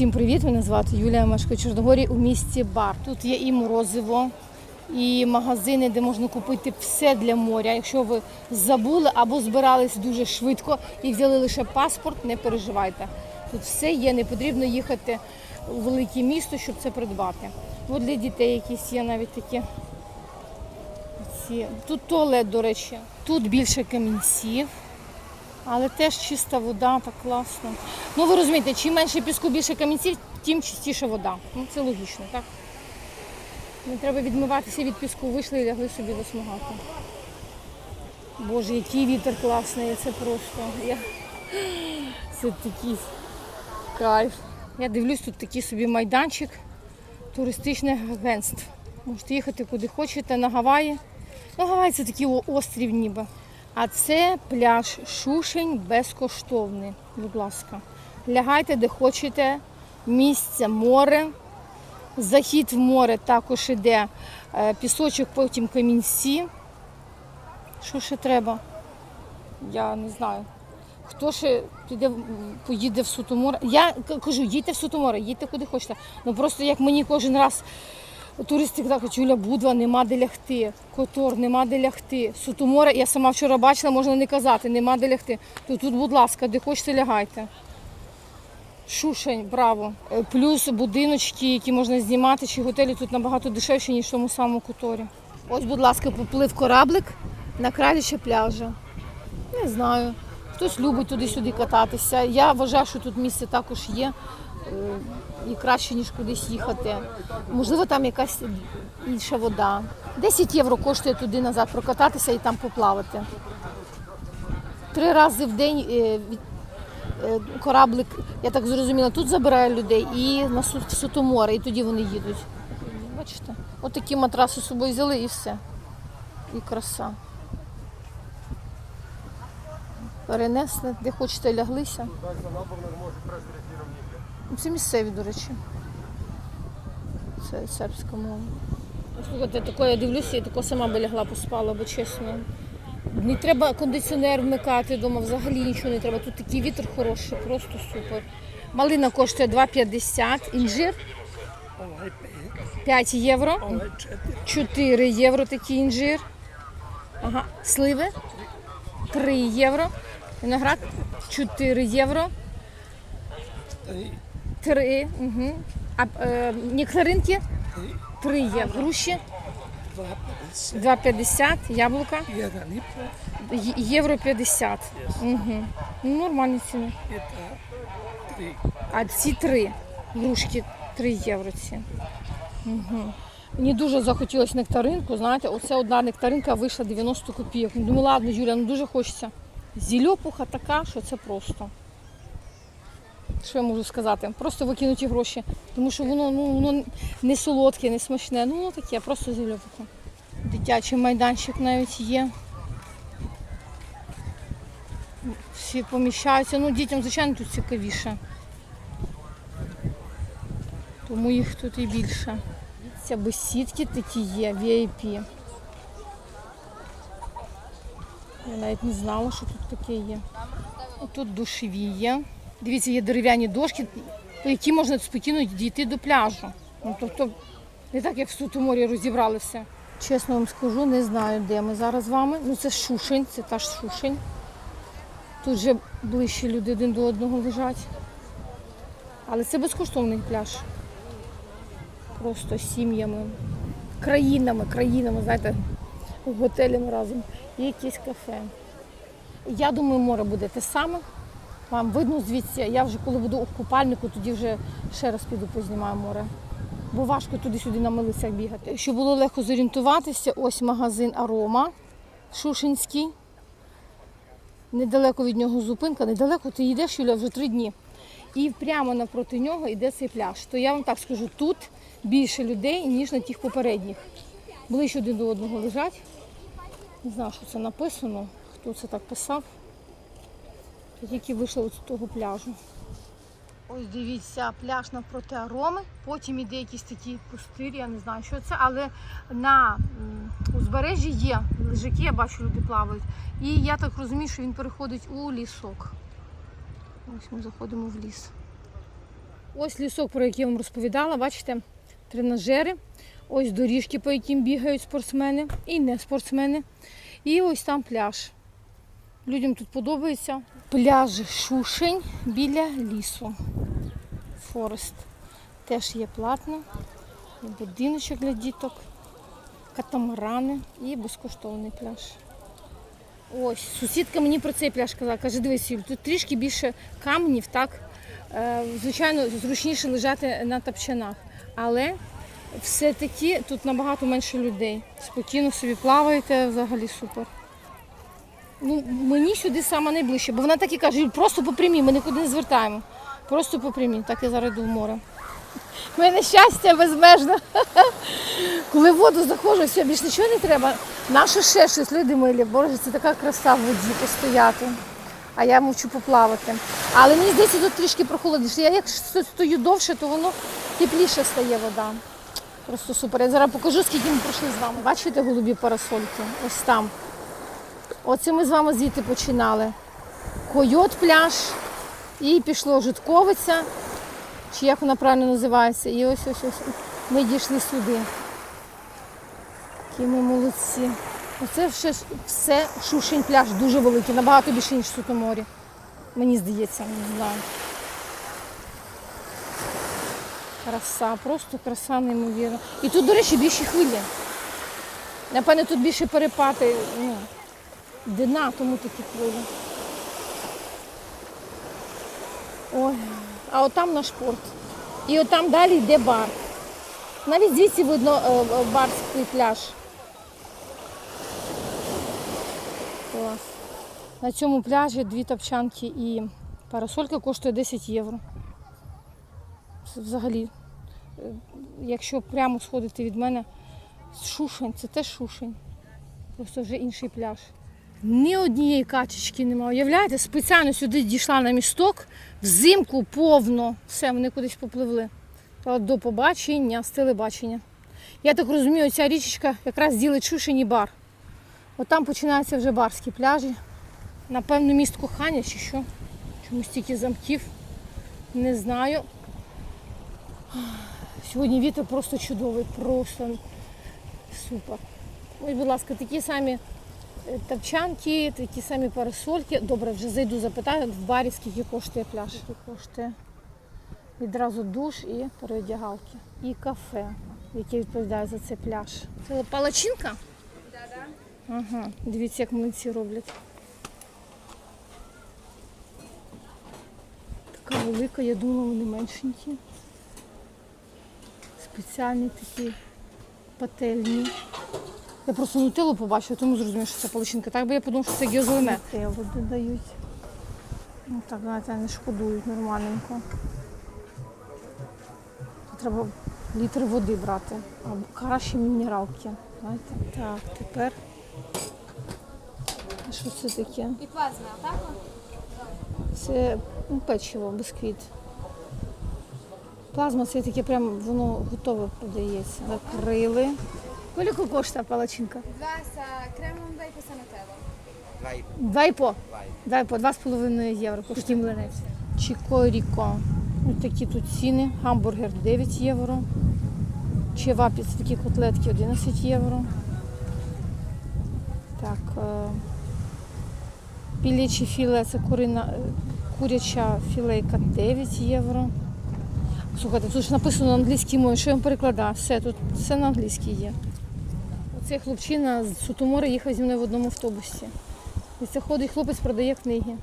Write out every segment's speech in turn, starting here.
Всім привіт! Мене звати Юлія Мешко Чорногорі у місті Бар. Тут є і морозиво, і магазини, де можна купити все для моря. Якщо ви забули або збирались дуже швидко і взяли лише паспорт, не переживайте. Тут все є, не потрібно їхати у велике місто, щоб це придбати. От для дітей якісь є навіть такі. Тут туалет, до речі, тут більше камінців. Але теж чиста вода, так класно. Ну ви розумієте, чим менше піску, більше камінців, тим чистіша вода. Ну це логічно, так? Не треба відмиватися від піску, вийшли і лягли собі засмагати. Боже, який вітер класний, це просто. Я... Це такий кайф. Я дивлюсь, тут такий собі майданчик туристичних агентств. Можете їхати куди хочете, на Гаваї. Ну, Гаваї це такий острів ніби. А це пляж Шушень безкоштовний. Будь ласка. Лягайте де хочете, місце, море. Захід в море також іде е, пісочок, потім камінці. Що ще треба? Я не знаю. Хто ще піде, поїде в Сутоморе? Я кажу, їдьте в Сутоморе, їдьте куди хочете. Ну просто як мені кожен раз туристи кажуть, Юля Будва, нема де лягти, Котор, нема де лягти. Сутоморе, я сама вчора бачила, можна не казати, нема де лягти. То тут, будь ласка, де хочете, лягайте. Шушень, браво. Е, Плюс будиночки, які можна знімати, чи готелі тут набагато дешевші, ніж в тому самому Которі. Ось, будь ласка, поплив кораблик на краліче пляжа. Не знаю. Хтось любить туди-сюди кататися. Я вважаю, що тут місце також є і краще, ніж кудись їхати. Можливо, там якась інша вода. 10 євро коштує туди назад прокататися і там поплавати. Три рази в день е, е, кораблик, я так зрозуміла, тут забирає людей і на Сутоморе, і тоді вони їдуть. Бачите? От матраси з собою взяли і все. І краса. Перенесли, де хочете ляглися. Це місцеві, до речі. Це сербська мова. Слухайте, таке я дивлюся, я тако сама би лягла поспала, бо чесно. Не треба кондиціонер вмикати вдома, взагалі нічого не треба. Тут такий вітер хороший, просто супер. Малина коштує 2,50, інжир 5 євро. 4 євро такий інжир. Ага, сливи 3 євро. Виноград 4 євро. 3. Угу. А е, нектаринки 3 євро. Груші 2,50, яблука Є- євро 50. Угу. Ну, нормальні ціни. А ці три грушки 3 євро ці. Угу. Мені дуже захотілося нектаринку. Знаєте, оце одна нектаринка вийшла 90 копійок. Думаю, ладно, Юля, ну дуже хочеться. Зільопуха така, що це просто. Що я можу сказати? Просто викинуті гроші. Тому що воно, ну, воно не солодке, не смачне. Ну, воно таке, просто зільопуха. Дитячий майданчик навіть є. Всі поміщаються. Ну, дітям, звичайно, тут цікавіше. Тому їх тут і більше. Це бесідки такі є, VIP. Я навіть не знала, що тут таке є. Тут душеві є. Дивіться, є дерев'яні дошки, по які можна спокійно дійти до пляжу. Ну, тобто, не так, як в Сутоморі розібрали все. Чесно вам скажу, не знаю, де ми зараз з вами. Ну, це Шушень, це та ж Шушень. Тут вже ближче люди один до одного лежать. Але це безкоштовний пляж. Просто сім'ями, країнами, країнами, знаєте, готелями разом. І якесь кафе. Я думаю, море буде те саме. Вам видно звідси. Я вже коли буду у купальнику, тоді вже ще раз піду познімаю море. Бо важко туди-сюди на милицях бігати. Щоб було легко зорієнтуватися, ось магазин Арома Шушинський. Недалеко від нього зупинка, недалеко ти йдеш, Юля, вже три дні. І прямо напроти нього йде цей пляж. То я вам так скажу, тут більше людей, ніж на тих попередніх. Ближче один до одного лежать. Не знаю, що це написано, хто це так писав. Я тільки вийшла з того пляжу. Ось дивіться, пляж навпроти Ароми, потім іде якийсь такий пустир, я не знаю, що це, але на узбережжі є лежаки, я бачу, люди плавають. І я так розумію, що він переходить у лісок. Ось ми заходимо в ліс. Ось лісок, про який я вам розповідала, бачите, тренажери, ось доріжки, по яким бігають спортсмени і не спортсмени. І ось там пляж. Людям тут подобається. Пляж Шушень біля лісу. Форест. Теж є платно. Будиночок для діток, катамарани і безкоштовний пляж. Ось, сусідка мені про цей пляж казала. Каже, дивись, Юль, тут трішки більше каменів, так. Е, Звичайно, зручніше лежати на тапчанах. Але все-таки тут набагато менше людей. Спокійно собі плаваєте, взагалі супер. Ну, мені сюди саме найближче, бо вона так і каже, просто по прямій, ми нікуди не звертаємо. Просто по прямій. Так я зараз йду в море. У мене щастя безмежне. Коли в воду заходжу, все, більше нічого не треба. Нащо ще щось, люди милі, боже, це така краса в воді постояти. А я мовчу поплавати. Але мені здається, тут трішки прохолодніше. Я як стою довше, то воно тепліше стає вода. Просто супер. Я зараз покажу, скільки ми пройшли з вами. Бачите голубі парасольки? Ось там. Оце ми з вами звідти починали. Койот пляж, і пішло Житковиця, чи як вона правильно називається. І ось ось ось ми дійшли сюди. Які ми молодці. Оце все, все Шушень пляж, дуже великий, набагато більше, ніж тут морі. Мені здається, не знаю. Краса, просто краса неймовірна. І тут, до речі, більші хвилі. Напевне, тут більше перепати ну, дна, тому такі хвилі. Ой, а отам наш порт. І отам далі йде бар. Навіть звідси видно е, е, барський пляж. Клас. На цьому пляжі дві топчанки і парасолька коштує 10 євро. Взагалі, е, якщо прямо сходити від мене, Шушень, це теж Шушень. Просто вже інший пляж. Ні однієї качечки немає. Уявляєте, спеціально сюди дійшла на місток, взимку повно. Все, вони кудись попливли. До побачення, з телебачення. Я так розумію, ця річечка якраз ділить Шушень і бар. От там починаються вже барські пляжі. Напевно, міст кохання чи що. Чомусь стільки замків. Не знаю. Сьогодні вітер просто чудовий, просто супер. Ось, будь ласка, такі самі тапчанки, такі самі парасольки. Добре, вже зайду, запитаю в барі, скільки коштує пляж. Скільки коштує відразу душ і переодягалки. І кафе, яке відповідає за цей пляж. Це палачинка? Ага, дивіться, як млинці роблять. Така велика, я думала, вони меншенькі. Спеціальні такі пательні. Я просто нутеллу побачила, тому зрозуміла, що це паличинка. Так би я подумала, що це гіозелеме. Нутеллу додають. Ну так, знаєте, не шкодують нормальненько. Треба літр води брати. Або краще мінералки. Знаєте? Так, тепер. А що це таке? І плазма, так? Це ну, печиво, бісквіт. Плазма це таке прям воно готове продається. Закрили. Скільки коштує палачинка? Два з кремом дай по санатело. Vai, Два і по. Два і по, два з половиною євро коштує млинець. Чікоріко. Ось такі тут ціни. Гамбургер 9 євро. Чевапіц такі котлетки 11 євро. Так. е, філе це курина, куряча філейка 9 євро. Слухайте, тут ж написано на англійській мові, що я вам перекладаю. Все, тут все на англійській є. Оцей хлопчина з Сутомори їхав зі мною в одному автобусі. І це ходить хлопець продає книги.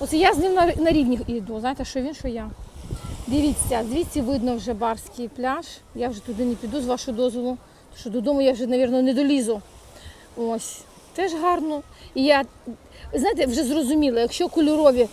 Оце я з ним на, на рівні йду, знаєте, що він, що я. Дивіться, звідси видно вже барський пляж. Я вже туди не піду з вашого дозволу, тому що додому я вже, мабуть, не долізу. Ось. Теж гарно. І я, знаєте, вже зрозуміла, якщо кольорові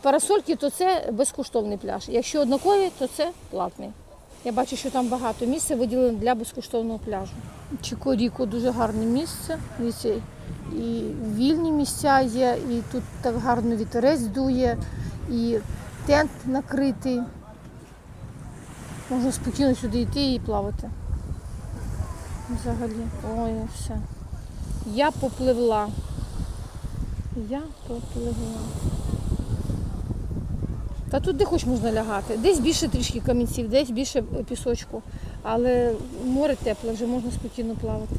парасольки, то це безкоштовний пляж. Якщо однакові, то це платний. Я бачу, що там багато місця виділено для безкоштовного пляжу. Чикоріко дуже гарне місце. І вільні місця є, і тут так гарно вітерець дує, і тент накритий. Можна спокійно сюди йти і плавати. Взагалі. Ой, все. Я попливла. Я попливла. Та тут де хоч можна лягати. Десь більше трішки камінців, десь більше е, пісочку. Але море тепле, вже можна спокійно плавати.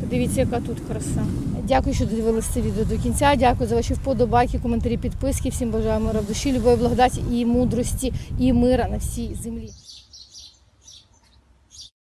Подивіться, яка тут краса. Дякую, що додивилися це відео до кінця. Дякую за ваші вподобайки, коментарі, підписки. Всім бажаю мира в душі, любові, благодаті і мудрості, і мира на всій землі.